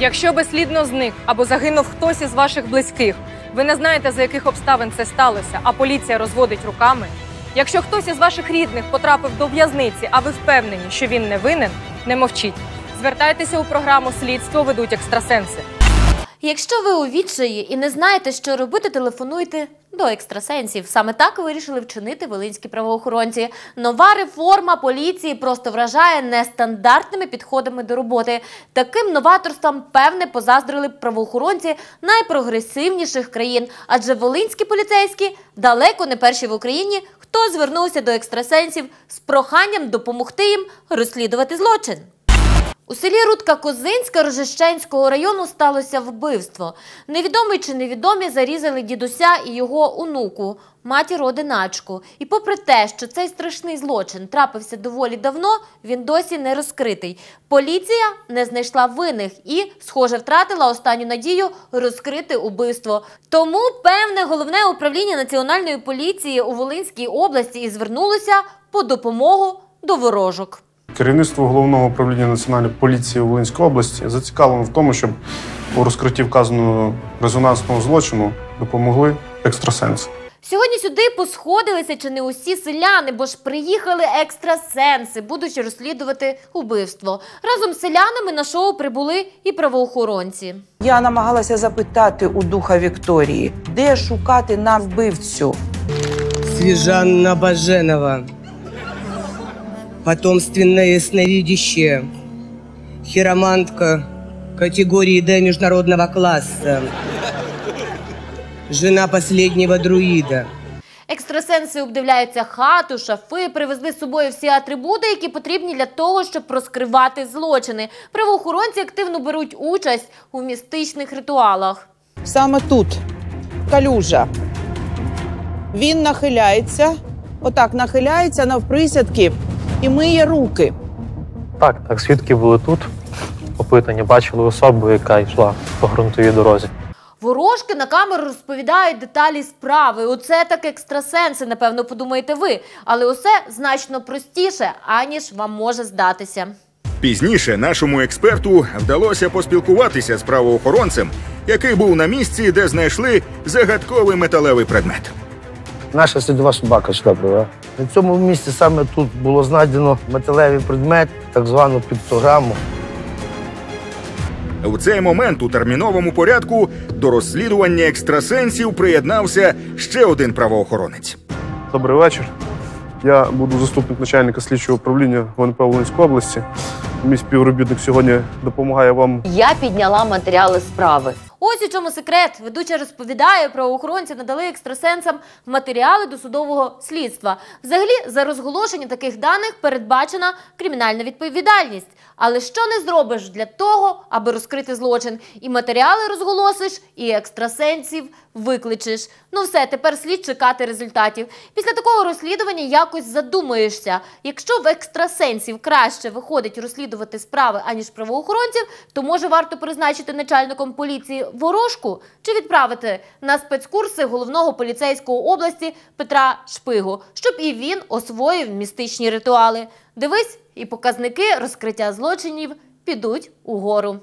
Якщо безслідно зник або загинув хтось із ваших близьких, ви не знаєте, за яких обставин це сталося, а поліція розводить руками. Якщо хтось із ваших рідних потрапив до в'язниці, а ви впевнені, що він не винен, не мовчіть. Звертайтеся у програму Слідство ведуть екстрасенси. Якщо ви у відчаї і не знаєте, що робити, телефонуйте до екстрасенсів. Саме так вирішили вчинити волинські правоохоронці. Нова реформа поліції просто вражає нестандартними підходами до роботи. Таким новаторствам, певне, позаздрили правоохоронці найпрогресивніших країн, адже волинські поліцейські далеко не перші в Україні, хто звернувся до екстрасенсів з проханням допомогти їм розслідувати злочин. У селі Рудка Козинська Рожещенського району сталося вбивство. Невідомий чи невідомі зарізали дідуся і його онуку, матір одиначку. І попри те, що цей страшний злочин трапився доволі давно, він досі не розкритий. Поліція не знайшла винних і, схоже, втратила останню надію розкрити убивство. Тому певне головне управління національної поліції у Волинській області і звернулося по допомогу до ворожок. Керівництво головного управління національної поліції Волинської області зацікавлено в тому, щоб у розкритті вказаного резонансного злочину допомогли екстрасенси. Сьогодні сюди посходилися чи не усі селяни, бо ж приїхали екстрасенси, будучи розслідувати убивство. Разом з селянами на шоу прибули і правоохоронці. Я намагалася запитати у духа Вікторії, де шукати нам вбивцю. Свежанна Баженова. Потомственное ясновидящее. Хиромантка категории Д международного класса. Жена последнего друида. Екстрасенси обдивляються хату, шафи, привезли з собою всі атрибути, які потрібні для того, щоб розкривати злочини. Правоохоронці активно беруть участь у містичних ритуалах. Саме тут калюжа. Він нахиляється, отак нахиляється навприсядки і миє руки. Так, так, свідки були тут. Опитані, бачили особу, яка йшла по ґрунтовій дорозі. Ворожки на камеру розповідають деталі справи. Оце так екстрасенси, напевно, подумаєте ви. Але усе значно простіше, аніж вам може здатися. Пізніше нашому експерту вдалося поспілкуватися з правоохоронцем, який був на місці, де знайшли загадковий металевий предмет. Наша слідова собака сюди привела. На цьому місці саме тут було знайдено металевий предмет, так звану піктограму. В цей момент у терміновому порядку до розслідування екстрасенсів приєднався ще один правоохоронець. Добрий вечір. Я буду заступник начальника слідчого управління ГНП Волинської області. Мій співробітник сьогодні допомагає вам Я підняла матеріали справи. Ось у чому секрет. Ведуча розповідає, правоохоронці надали екстрасенсам матеріали до судового слідства. Взагалі, за розголошення таких даних передбачена кримінальна відповідальність. Але що не зробиш для того, аби розкрити злочин? І матеріали розголосиш, і екстрасенсів викличеш. Ну все, тепер слід чекати результатів. Після такого розслідування якось задумаєшся. Якщо в екстрасенсів краще виходить розслідувати справи, аніж правоохоронців, то може варто призначити начальником поліції ворожку чи відправити на спецкурси головного поліцейського області Петра Шпигу, щоб і він освоїв містичні ритуали. Дивись, і показники розкриття злочинів підуть угору.